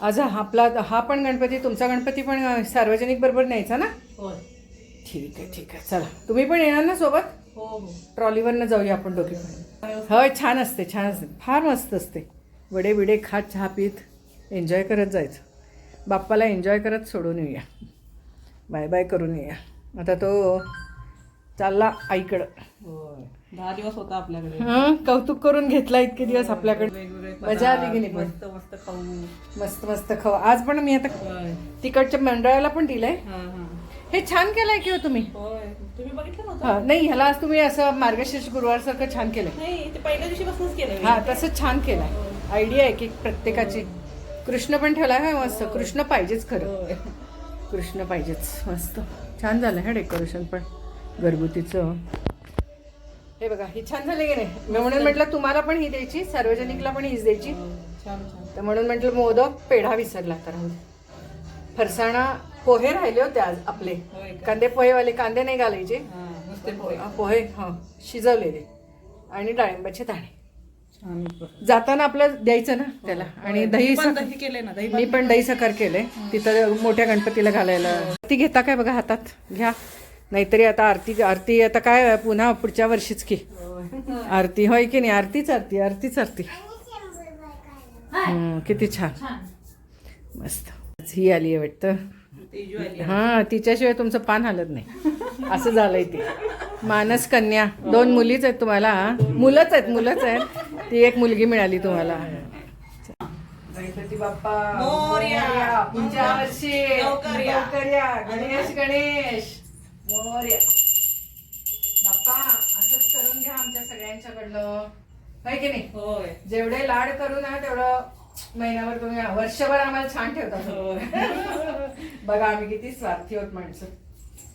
आज हा आपला हा पण गणपती तुमचा गणपती पण सार्वजनिक बरोबर न्यायचा ना? होय. ठीक आहे ठीक आहे. चला. तुम्ही पण येणार ना सोबत? हो हो. ट्रॉलीवरनं जाऊया आपण दोघे पण. होय छान असते छान असते. फार मस्त असते. वडे बिडे खात चहा पीत एन्जॉय करत जायचं. बाप्पाला एन्जॉय करत सोडून येऊया. बाय बाय करून येऊया. आता तो चालला आईकडं. दहा दिवस होता आपल्याकडे. हं? कौतुक करून घेतला इतके दिवस आपल्याकडे. मजा आली पण? मस्त मस्त खाऊ. मस्त मस्त खव आज पण मी आता तिकडच्या मंडळाला पण दिलंय. हा हा. हे छान केलंय की हो तुम्ही? तुम्ही बघितलं नाही ह्याला आज तुम्ही असं मार्गशीर्ष गुरुवार सारखं छान केलंय. नाही ते पहिल्या दिवशीपासूनच केलं. हा तसं छान केलंय. आयडिया आहे की प्रत्येकाची कृष्ण पण ठेवलाय हा मस्त. कृष्ण पाहिजेच खरं. कृष्ण पाहिजेच मस्त. छान झालं हे डेकोरेशन पण. घरगुतीचं. हे बघा ही छान झाली की नाही? मी म्हणून म्हटलं तुम्हाला पण ही द्यायची सार्वजनिकला पण हीच द्यायची. हो, छान छान. तर म्हणून म्हटलं मोदक पेढा विसरला तर. फरसाणा पोहे राहिले होते आज आपले? कांदे पोहेवाले कांदे नाही घालायचे. हा पोहे. हा, हा शिजवलेले. आणि डाळिंबाचे दाणे. जाताना आपलं द्यायचं ना त्याला. आणि दही केले ना दही मी पण दही साखर केले तिथं मोठ्या गणपतीला घालायला. ती घेता काय बघा हातात? घ्या. नाहीतरी आता आरती आरती आता काय पुन्हा पुढच्या वर्षीच की. आरती होय की नाही? आरतीच आरती आरतीच आरती. हम्म, किती छान. मस्त. ही आली आहे वाटतं. हा तिच्याशिवाय तुमचं पान हलत नाही. असं झालंय ते. मानस कन्या. दोन मुलीच आहेत तुम्हाला मुलंच आहेत मुलंच आहेत. ती एक मुलगी मिळाली तुम्हाला. गणपती बाप्पा. मोरया. मोरया. पुढच्या वर्षी. लवकर या. लवकर या. गणेश गणेश. मोर्या बाप्पा असंच करून घ्या आमच्या सगळ्यांच्याकडनं काय की नाही? होय. जेवढे लाड करू ना तेवढं महिन्याभर तुम्ही वर्षभर आम्हाला छान ठेवता होय. बघा आम्ही किती स्वार्थी आहोत माणसं.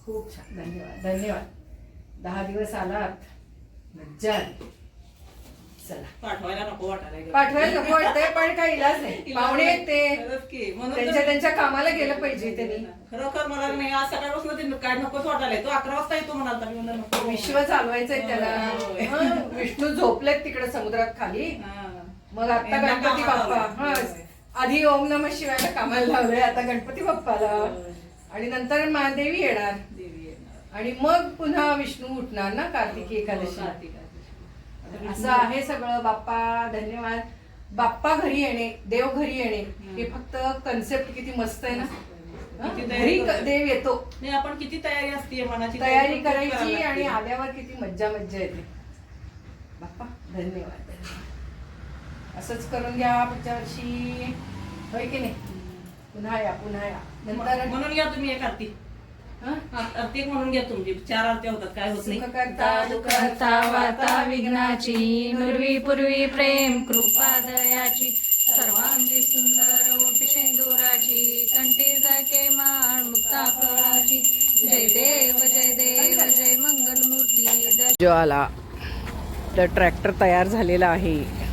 खूप छान. धन्यवाद. धन्यवाद. दहा दिवस आलात. मज्जा आली. चला पाठवायला नको वाटायला पाठवायला नको वाटतंय पण काही इलाज नाही पाहुणे आहेत ते खरंच की. म्हणून त्यांच्या तर- त्यांच्या कामाला गेलं पाहिजे त्यांनी खरोखर मला नाही आज सकाळपासून ते काय नकोच वाटायला तो अकरा वाजता येतो म्हणाल मी म्हणलं नको विश्व चालवायचंय त्याला होय. हं, विष्णू झोपलेत तिकडे समुद्रात खाली हा. मग आता यांना गणपती कामाला बाप्पा लावलंय. हा आधी ओम नम शिवायला कामाला लावलंय आता गणपती बाप्पाला होय. आणि नंतर महादेवी येणार देवी येणार. आणि मग पुन्हा विष्णू उठणार ना कार्तिकी एकादशी कार्तिक आहे. असं आहे सगळं बाप्पा धन्यवाद. बाप्पा घरी येणे देव घरी येणे हे फक्त कन्सेप्ट किती मस्त आहे ना? घरी. देव येतो. नाही आपण किती तयारी असते मनाची तयारी करायची आणि. आल्यावर किती मज्जा मज्जा येते. बाप्पा धन्यवाद असंच करून घ्या पुढच्या वर्षी. होय की नाही? पुन्हा या पुन्हा या. नंतर म्हणून घ्या तुम्ही एक आरती हं? म्हणून घ्या तुमची चार आरत्या होतात काय होत नाही. विघ्नाची नुर्वी पूर्वी प्रेम कृपा दयाची. सर्वांगी सुंदर ओटी शेंदुराची कंठी जाके माळ मुक्ता फळाची. जय देव जय देव जय मंगलमूर्ती. जो आला तर ट्रॅक्टर तयार झालेला आहे.